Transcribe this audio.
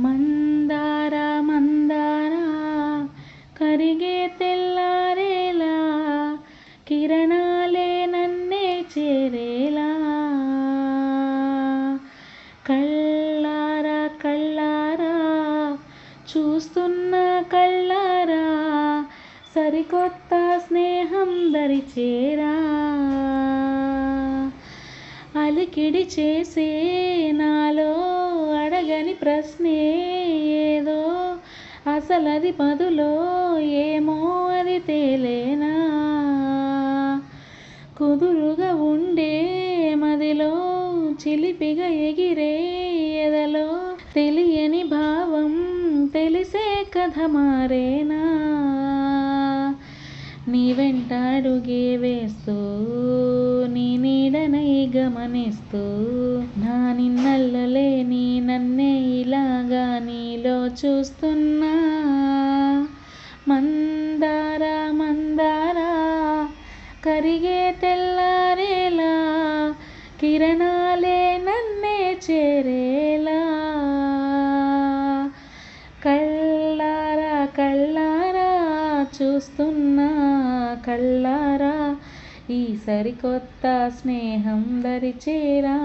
మందార మందార కరిగే తెల్లారేలా కిరణాలే నన్నే చేరేలా. కళ్ళారా కళ్ళారా చూస్తున్న కళ్ళారా సరికొత్త స్నేహం దరిచేరా. అలికిడి చేసే నాలో ప్రశ్నే ఏదో అసలది పదులో ఏమో అది తేలేనా? కుదురుగా ఉండే మదిలో చిలిపిగా ఎగిరే ఎదలో తెలియని భావం తెలిసే కథ మారేనా? నీ వెంట అడుగే వేస్తూ గమనిస్తూ నా నిన్నల్లలేని నన్నే ఇలాగా నీలో చూస్తున్నా. మందార మందార కరిగే తెల్లారేలా కిరణాలే నన్నే చేరేలా. కళ్ళారా కళ్ళారా చూస్తున్నా కళ్ళారా ఈ సరికొత్త స్నేహం దరిచేరా.